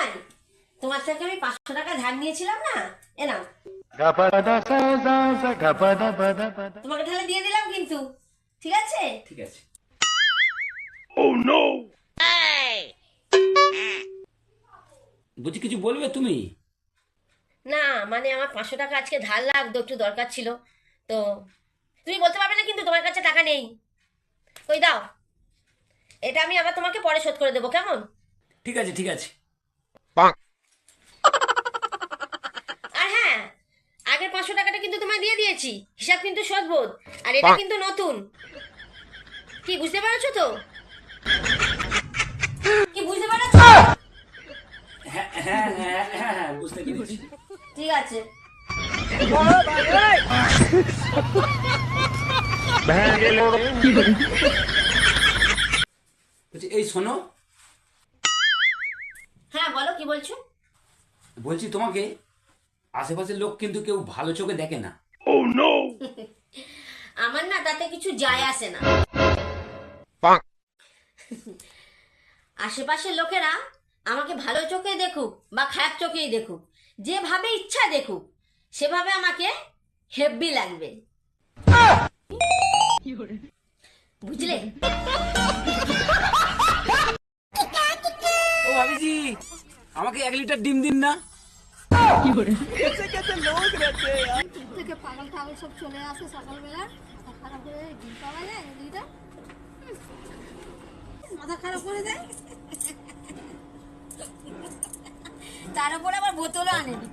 নাই তোমার থেকে আমি পাঁচশো টাকা ধার নিয়েছিলাম না? এ নাও. তোমাকে তাহলে দিয়ে দিলাম কিন্তু। ঠিক আছে? ঠিক আছে। Oh! বলছি কিছু বলবে তুমি? না মানে আমার পাঁচশো টাকা আজকে ধার লাগতো একটু দরকার ছিল। তো তুমি বলতে পারবে না কিন্তু তোমার কাছে টাকা নেই। ওই দাও। এটা আমি আবার তোমাকে পরে শোধ করে দেবো কেমন? ঠিক আছে ঠিক আছে আর হ্যাঁ আগের পাঁচশো টাকাটা কিন্তু তোমায় দিয়ে দিয়েছি। হিসাব কিন্তু সদবোধ। আর এটা কিন্তু নতুন। কি বুঝতে পারছ তো? কি বুঝতে পারছ? হ্যাঁ, হ্যাঁ, হ্যাঁ, ঠিক আছে। এই শোনো। হ্যাঁ বলো কি বলছো? বলছি তোমাকে আশেপাশের লোক কিন্তু কেউ ভালো চোখে দেখে না। Oh no! আমার না তাতে কিছু যায় আসে না। আশেপাশের লোকেরা আমাকে ভালো চোখে দেখুক বা খারাপ চোখেই দেখুক যেভাবে ইচ্ছা দেখুক সেভাবে আমাকে হেব্বি লাগবে। বুঝলে? ও ভাবিজি আমাকে এক লিটার ডিম দিন না। সব চলে আসে সকালবেলা মাথা খারাপ করে? ডিম পাওয়া যায় মাথা খারাপ করে দেয় তার উপরে আবার বোতলও আনেনি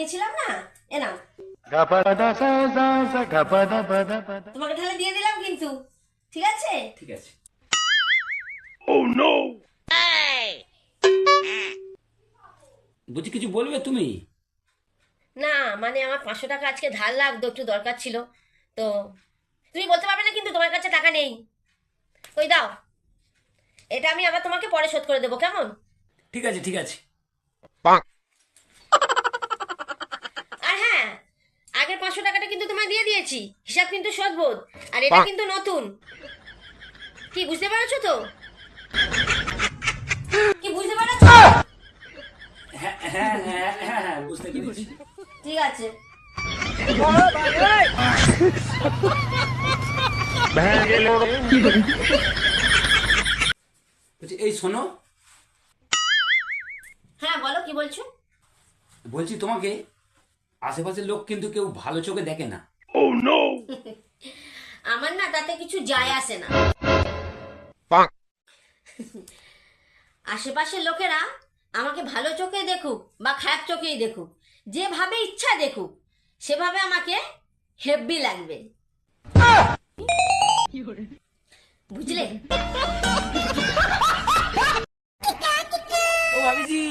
টাকা নিয়েছিলাম না? এ নাও. তোমাকে তাহলে দিয়ে দিলাম কিন্তু। ঠিক আছে? ঠিক আছে। Oh no! বলছি কিছু বলবে তুমি? না মানে আমার পাঁচশো টাকা আজকে ধার লাগতো একটু দরকার ছিল। তো তুমি বলতে পারবে না কিন্তু তোমার কাছে টাকা নেই। ওই দাও। এটা আমি আবার তোমাকে পরে শোধ করে দেবো কেমন? ঠিক আছে ঠিক আছে আর হ্যাঁ আগের পাঁচশো টাকাটা কিন্তু তোমায় দিয়ে দিয়েছি। হিসাব কিন্তু সদবোধ। আর এটা কিন্তু নতুন। কি বুঝতে পারছ তো? কি বুঝতে পারছ? হ্যাঁ, হ্যাঁ, হ্যাঁ, ঠিক আছে। এই শোনো। হ্যাঁ বলো কি বলছো? বলছি তোমাকে আশেপাশের লোক কিন্তু কেউ ভালো চোখে দেখে না। Oh no! আমার না তাতে কিছু যায় আসে না। আশেপাশের লোকেরা আমাকে ভালো চোখে দেখুক বা খারাপ চোখেই দেখুক যেভাবে ইচ্ছা দেখুক সেভাবে আমাকে হেব্বি লাগবে। বুঝলে? ও ভাবিজি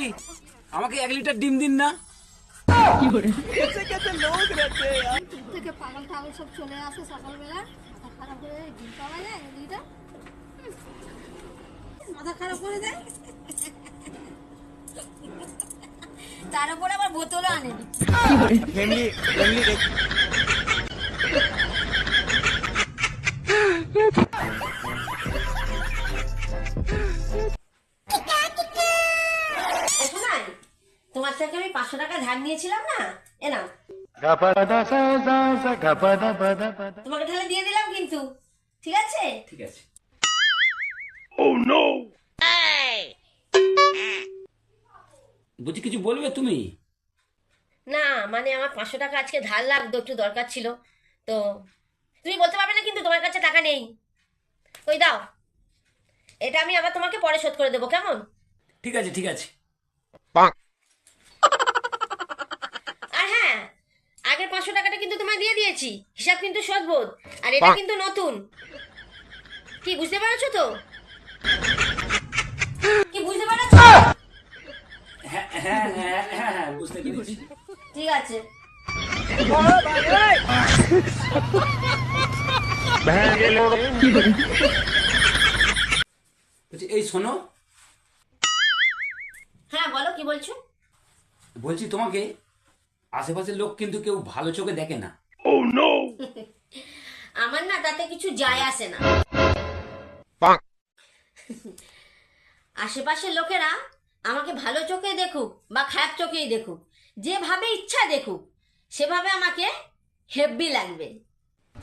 আমাকে এক লিটার ডিম দিন না। থেকে পাগল টাগল সব চলে আসে সকালবেলা মাথা খারাপ করে ডিম পাওয়া যায় দিদিটা মাথা খারাপ করে দেয় তার উপরে আবার বোতলও আনেনি ধার নিয়েছিলাম না? এ নাও. তোমাকে তাহলে দিয়ে দিলাম কিন্তু। ঠিক আছে? ঠিক আছে। Oh no! বলছি কিছু বলবে তুমি? না মানে আমার পাঁচশো টাকা আজকে ধার লাগতো একটু দরকার ছিল। তো তুমি বলতে পারবে না কিন্তু তোমার কাছে টাকা নেই। ওই দাও। এটা আমি আবার তোমাকে পরে শোধ করে দেবো কেমন? ঠিক আছে ঠিক আছে আর হ্যাঁ আগের পাঁচশো টাকাটা কিন্তু তোমায় দিয়ে দিয়েছি। হিসাব কিন্তু সদবোধ। আর এটা কিন্তু নতুন। কি বুঝতে পারছ তো? কি বুঝতে পারছ? হ্যাঁ, হ্যাঁ, হ্যাঁ, ঠিক আছে। এই শোনো। হ্যাঁ বলো কি বলছো? বলছি তোমাকে আশেপাশের লোক কিন্তু কেউ ভালো চোখে দেখে না। আমার না তাতে কিছু যায় আসে না। আশেপাশের লোকেরা আমাকে ভালো চোখে দেখুক বা খারাপ চোখেই দেখুক যেভাবে ইচ্ছা দেখুক সেভাবে আমাকে হেব্বি লাগবে।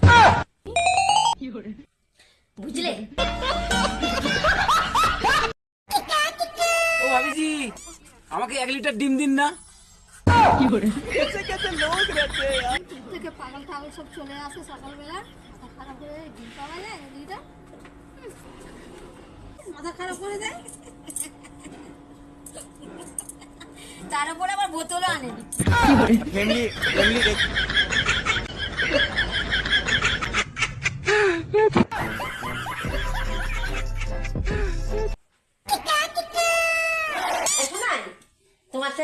বুঝলে? ও ভাবিজি আমাকে এক লিটার ডিম দিন না। দূর থেকে পাগল টাগল সব চলে আসে সকালবেলা। মাথা খারাপ করে ডিম পাওয়া যায় দিদিটা মাথা খারাপ করে দেয়। তার উপরে আবার বোতলও আনেনি এই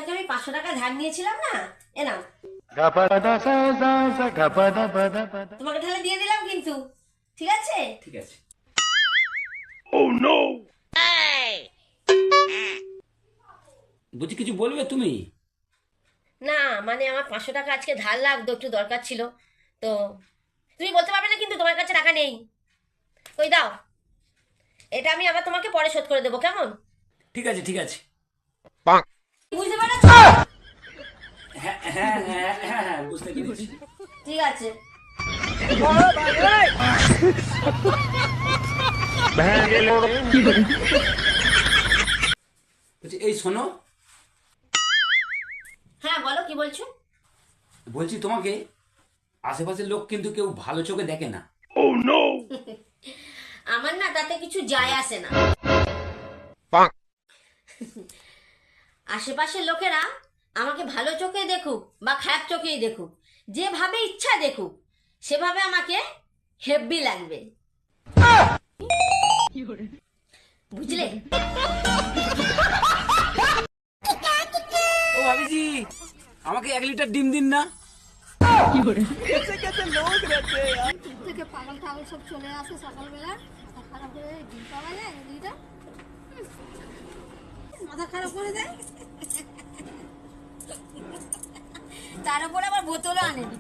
তোমার আমি পাঁচশো টাকা ধার নিয়েছিলাম না? এ নাও. তোমাকে তাহলে দিয়ে দিলাম কিন্তু। ঠিক আছে? ঠিক আছে। বলছি কিছু বলবে তুমি? না মানে আমার পাঁচশো টাকা আজকে ধার লাগতো একটু দরকার ছিল। তো তুমি বলতে পারবে না কিন্তু তোমার কাছে টাকা নেই। ওই দাও। এটা আমি আবার তোমাকে পরে শোধ করে দেবো কেমন? ঠিক আছে ঠিক আছে। হ্যাঁ।, হ্যাঁ। বলো কি বলছো? বলছি তোমাকে আশেপাশের লোক কিন্তু কেউ ভালো চোখে দেখে না। oh, আমার না তাতে কিছু যায় আসে না। আশেপাশের লোকেরা আমাকে ভালো চোখে দেখুক বা খারাপ চোখেই দেখুক যেভাবে ইচ্ছা দেখুক সেভাবে আমাকে হেব্বি লাগবে। বুঝলে? ও ভাবিজি আমাকে এক লিটার ডিম দিন না। থেকে পাগল টাগল সব চলে আসে সকালবেলা। খারাপ করে ডিম পাওয়া যায় দিদিটা মাথা খারাপ করে দেয়? তার উপরে আবার বোতলও আনেনি।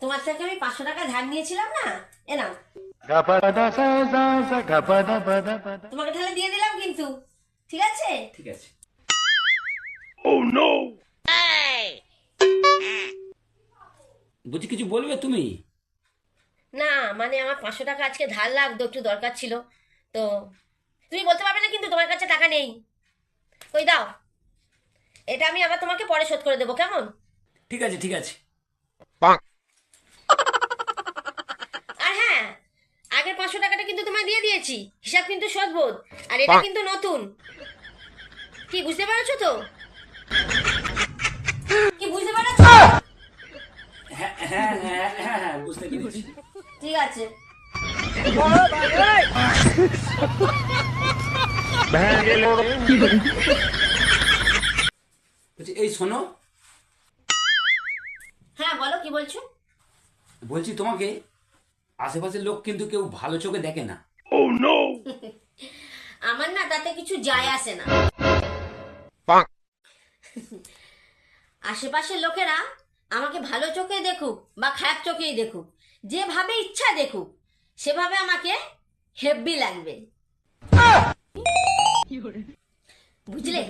তোমার থেকে আমি পাঁচশো টাকা ধার নিয়েছিলাম না? এ নাও. তোমাকে তাহলে দিয়ে দিলাম কিন্তু। ঠিক আছে? ঠিক আছে। বলছি কিছু বলবে তুমি? না মানে আমার পাঁচশো টাকা আজকে ধার লাগতো একটু দরকার ছিল। তো তুমি বলতে পারবে না কিন্তু তোমার কাছে টাকা নেই। ওই দাও। এটা আমি আবার তোমাকে পরে শোধ করে দেবো কেমন? ঠিক আছে ঠিক আছে। আর হ্যাঁ আগের পাঁচশো টাকাটা কিন্তু তোমায় দিয়ে দিয়েছি। হিসাব কিন্তু শোধবোধ আর এটা কিন্তু নতুন। কি বুঝতে পারছ তো? হ্যাঁ।, হ্যাঁ, হ্যাঁ, হ্যাঁ এই শোনো। হ্যাঁ বলো কি বলছো? বলছি তোমাকে আশেপাশের লোক কিন্তু কেউ ভালো চোখে দেখে না। oh, আমার না তাতে কিছু যায় আসে না। আশেপাশের লোকেরা আমাকে ভালো চোখে দেখুক বা খারাপ চোখেই দেখুক যেভাবে ইচ্ছা দেখুক সেভাবে আমাকে হেব্বি লাগবে। বুঝলে?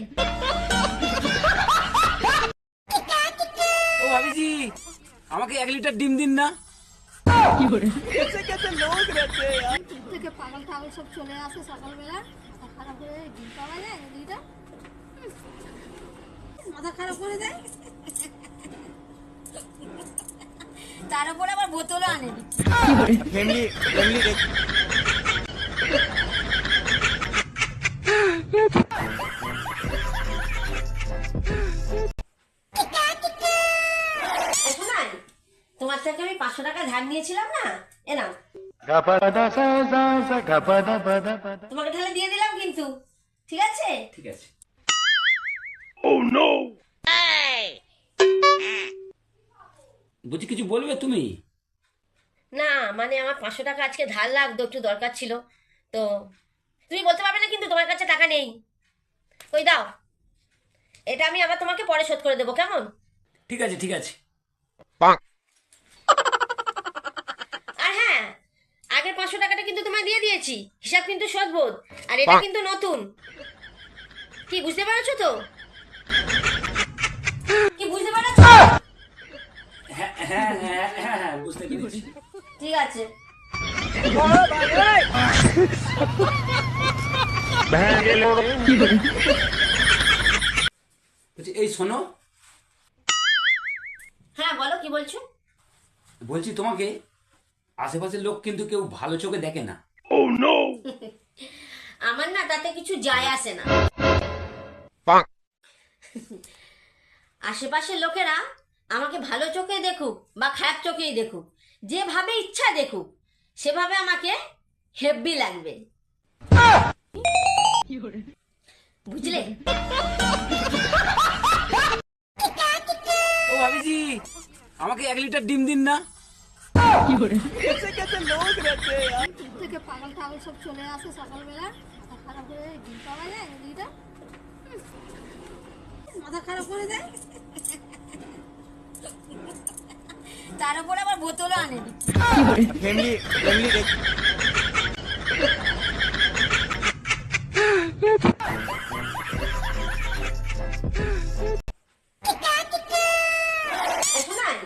ও ভাবিজি আমাকে এক লিটার ডিম দিন না। থেকে পাগল টাগল সব চলে আসে সকালবেলা। মাথা খারাপ করে ডিম পাওয়া যায় দিদিটা মাথা খারাপ করে দেয়? তার উপরে আবার বোতলও আনেনি। এই শোনাই, তোমার থেকে আমি পাঁচশো টাকা ধার নিয়েছিলাম না. তোমাকে তাহলে দিয়ে দিলাম কিন্তু। ঠিক আছে? ঠিক আছে। বলছি কিছু বলবে তুমি? না মানে আমার পাঁচশো টাকা আজকে ধার লাগতো একটু দরকার ছিল। তো তুমি বলতে পারবে না কিন্তু তোমার কাছে টাকা নেই। ওই দাও। এটা আমি আবার তোমাকে পরে শোধ করে দেবো কেমন? ঠিক আছে ঠিক আছে। আর হ্যাঁ আগের পাঁচশো টাকাটা কিন্তু তোমায় দিয়ে দিয়েছি। হিসাব কিন্তু সদবোধ আর এটা কিন্তু নতুন। কি বুঝতে পারছ তো? হ্যাঁ হ্যাঁ হ্যাঁ হ্যাঁ বুঝতে পেরেছি। ঠিক আছে। এই শোনো। হ্যাঁ বলো কি বলছো? বলছি তোমাকে আশেপাশের লোক কিন্তু কেউ ভালো চোখে দেখে না। আমার না তাতে কিছু যায় আসে না। আশেপাশের লোকেরা আমাকে ভালো চোখে দেখুক বা খারাপ চোখেই দেখুক যেভাবে ইচ্ছা দেখুক সেভাবে আমাকে হেব্বি লাগবে। বুঝলে? ও ভাবিজি আমাকে এক লিটার ডিম দিন না। থেকে পাগল টাগল সব চলে আসে সকালবেলা। খারাপ হয়ে ডিম পাওয়া যায় দিদিটা মাথা খারাপ করে দেয় তার উপর আবার বোতলও আনেন। শোনাই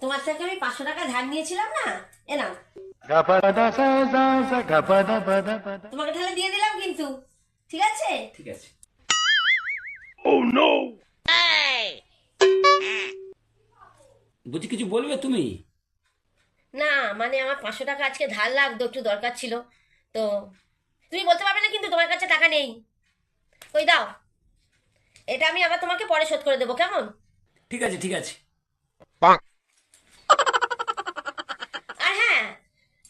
তোমার থেকে আমি পাঁচশো টাকা ধার নিয়েছিলাম না? pada pada. তোমাকে তাহলে দিয়ে দিলাম কিন্তু। ঠিক আছে? ঠিক আছে। বলছি কিছু বলবে তুমি? না মানে আমার পাঁচশো টাকা আজকে ধার লাগতো একটু দরকার ছিল। তো তুমি বলতে পারবে না কিন্তু তোমার কাছে টাকা নেই। ওই দাও। এটা আমি আবার তোমাকে পরে শোধ করে দেবো কেমন? ঠিক আছে ঠিক আছে। আর হ্যাঁ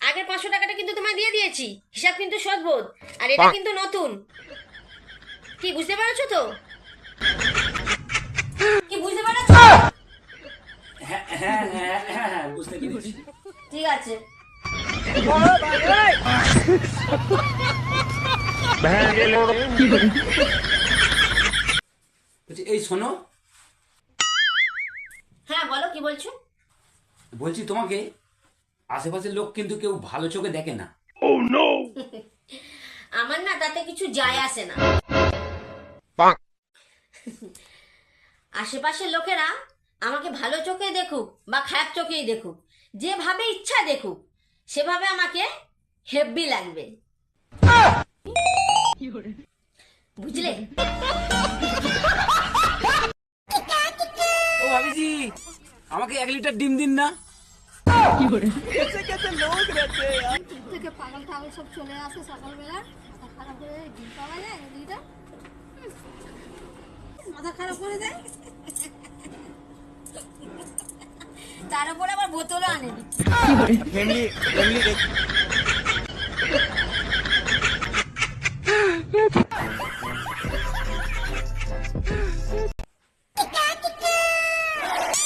আগের পাঁচশো টাকাটা কিন্তু তোমায় দিয়ে দিয়েছি। হিসাব কিন্তু সদবোধ আর এটা কিন্তু নতুন। কি বুঝতে পারছ তো কি বুঝতে পারছ হ্যাঁ হ্যাঁ হ্যাঁ হ্যাঁ বুঝতে পেরেছি। ঠিক আছে। এই শোনো। বলো কি বলছো? বলছি তোমাকে আশেপাশের লোক কিন্তু কেউ ভালো চোখে দেখে না। আমার না তাতে কিছু যায় আসে না। আশেপাশের লোকেরা আমাকে ভালো চোখে দেখুক বা খারাপ চোখেই দেখুক যেভাবে ইচ্ছা দেখুক সেভাবে আমাকে হেব্বি লাগবে। বুঝলে? ও ভাবিজি আমাকে এক লিটার ডিম দিন না। থেকে পাগল টাগল সব চলে আসে সকালবেলা। মাথা খারাপ হয়ে ডিম পাওয়া যায় দিদিটা মাথা খারাপ করে দেয় তার উপর আবার বোতলও আনেন।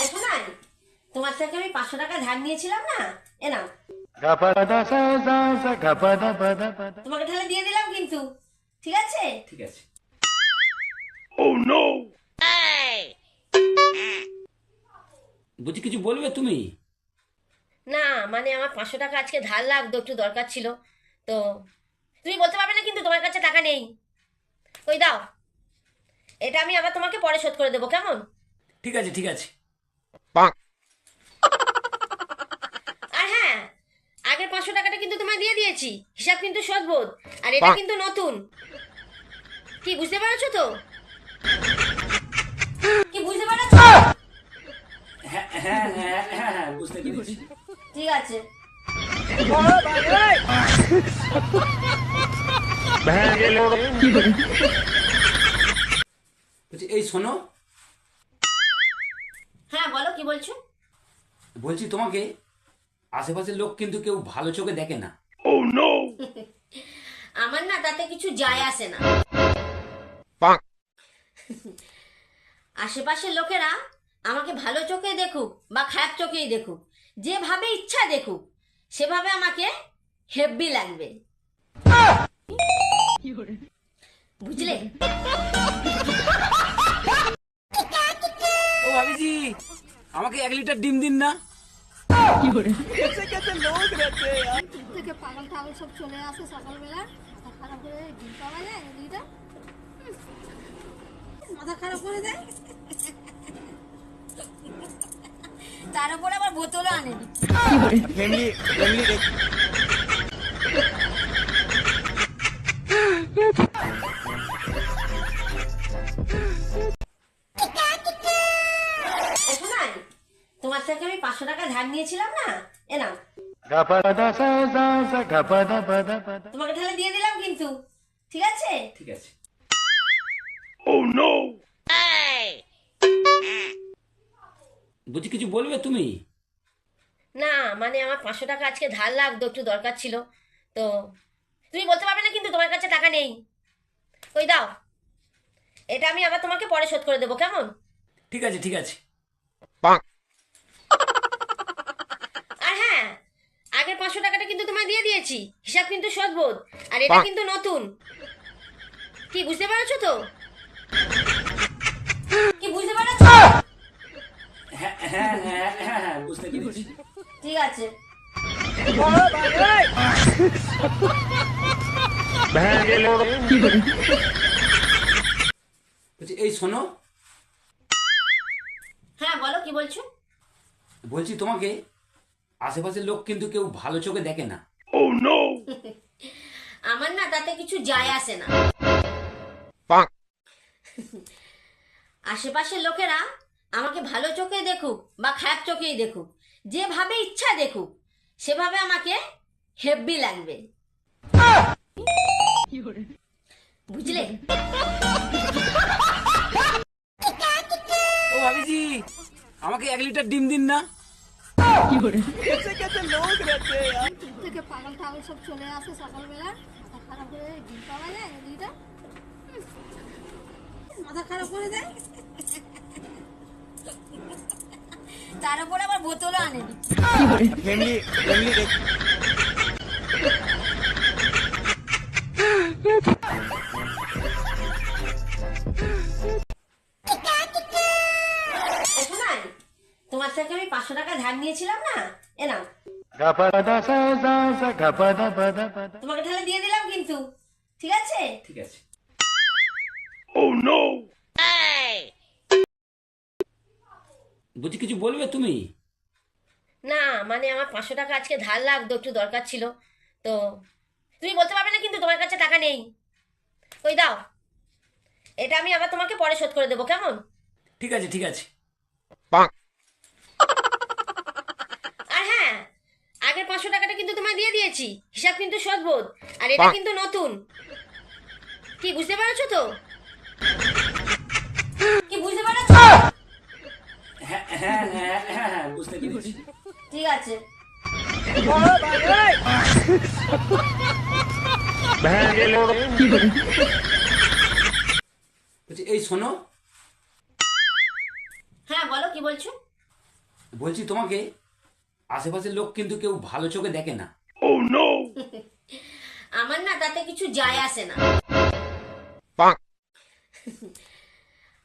শোনাই তোমার থেকে আমি পাঁচশো টাকা ধার নিয়েছিলাম না? pada pada. তোমাকে তাহলে দিয়ে দিলাম কিন্তু। ঠিক আছে? ঠিক আছে বলছি কিছু বলবে তুমি? না মানে আমার পাঁচশো টাকা আজকে ধার লাগতো একটু দরকার ছিল। তো তুমি বলতে পারবে না কিন্তু তোমার কাছে টাকা নেই। ওই দাও। এটা আমি আবার তোমাকে পরে শোধ করে দেবো কেমন? ঠিক আছে ঠিক আছে। আর হ্যাঁ আগের পাঁচশো টাকাটা কিন্তু তোমায় দিয়ে দিয়েছি। হিসাব কিন্তু সদবোধ। আর এটা কিন্তু নতুন। কি বুঝতে পারছ তো কি বুঝতে পারছ হ্যাঁ হ্যাঁ হ্যাঁ হ্যাঁ বুঝতে পেরেছি। ঠিক আছে। এই শোনো। হ্যাঁ বলো কি বলছো? বলছি তোমাকে আশেপাশের লোক কিন্তু কেউ ভালো চোখে দেখে না। আমার না তাতে কিছু যায় আসে না। আশেপাশের লোকেরা আমাকে ভালো চোখে দেখুক বা খারাপ চোখেই দেখুক যেভাবে ইচ্ছা দেখুক সেভাবে আমাকে হেব্বি লাগবে। বুঝলে? ও ভাবিজি আমাকে এক লিটার ডিম দিন না। থেকে পাগল টাগল সব চলে আসে সকালবেলা। মাথা খারাপ করে ডিম পাওয়া যায় দিদিটা মাথা খারাপ করে দেয়? তার উপরে আবার বোতলও আনে শোনাই তোমার থেকে আমি পাঁচশো টাকা ধার নিয়েছিলাম না? এ নাও. তোমাকে তাহলে দিয়ে দিলাম কিন্তু। ঠিক আছে? ঠিক আছে। বলছি কিছু বলবে তুমি? না মানে আমার পাঁচশো টাকা আজকে ধার লাগতো একটু দরকার ছিল। তো তুমি বলতে পারবে না কিন্তু তোমার কাছে টাকা নেই। ওই দাও। এটা আমি আবার তোমাকে পরে শোধ করে দেবো কেমন? ঠিক আছে ঠিক আছে। আর হ্যাঁ আগের পাঁচশো টাকাটা কিন্তু তোমায় দিয়ে দিয়েছি। হিসাব কিন্তু সদবোধ আর এটা কিন্তু নতুন। কি বুঝতে পারছ তো? কি বুঝতে পারছ? হ্যাঁ হ্যাঁ হ্যাঁ হ্যাঁ বুঝতে পেরেছি। ঠিক আছে। বলছি এই শোনো। হ্যাঁ বলো কি বলছো? বলছি তোমাকে আশেপাশের লোক কিন্তু কেউ ভালো চোখে দেখে না। আমার না তাতে কিছু যায় আসে না। আশেপাশের লোকেরা আমাকে ভালো চোখে দেখুক বা খারাপ চোখেই দেখুক যেভাবে ইচ্ছা দেখুক সেভাবে আমাকে হেব্বি লাগবে। বুঝলে? ও ভাবিজি আমাকে এক লিটার ডিম দিন না। থেকে পাগল টাগল সব চলে আসে সকালবেলা। মাথা খারাপ করে ডিম পাওয়া যায় দিদিটা মাথা খারাপ করে দেয় তার উপরে আবার বোতলও আনে শোনাই তোমার থেকে আমি পাঁচশো টাকা ধার নিয়েছিলাম না? এ নাও. তোমাকে তাহলে দিয়ে দিলাম কিন্তু। ঠিক আছে? ঠিক আছে। বলছি কিছু বলবে তুমি? না মানে আমার পাঁচশো টাকা আজকে ধার লাগতো একটু দরকার ছিল। তো তুমি বলতে পারবে না কিন্তু তোমার কাছে টাকা নেই। ওই দাও। এটা আমি আবার তোমাকে পরে শোধ করে দেবো কেমন? ঠিক আছে ঠিক আছে। আর হ্যাঁ আগের পাঁচশো টাকাটা কিন্তু তোমায় দিয়ে দিয়েছি। হিসাব কিন্তু সদবোধ। আর এটা কিন্তু নতুন। কি বুঝতে পারছ তো? কি বুঝতে পারছ? হ্যাঁ হ্যাঁ হ্যাঁ হ্যাঁ বুঝতে পেরেছি। ঠিক আছে। এই শোনো। হ্যাঁ বলো কি বলছো? বলছি তোমাকে আশেপাশের লোক কিন্তু কেউ ভালো চোখে দেখে না। আমার না তাতে কিছু যায় আসে না।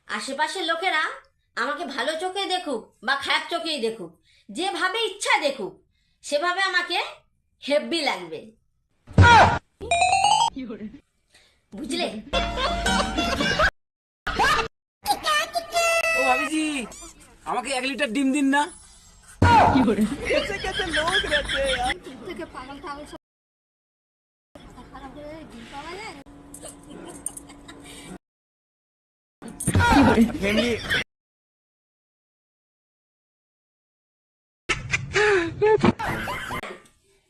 আশেপাশের লোকেরা আমাকে ভালো চোখে দেখুক বা খারাপ চোখেই দেখুক যেভাবে ইচ্ছা দেখুক সেভাবে আমাকে হেব্বি লাগবে। বুঝলে? ও ভাবিজি আমাকে এক লিটার ডিম দিন না। থেকে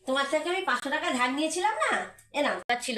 তোমার থেকে আমি পাঁচশো টাকা ধার নিয়েছিলাম না? এ নাম্বার ছিল।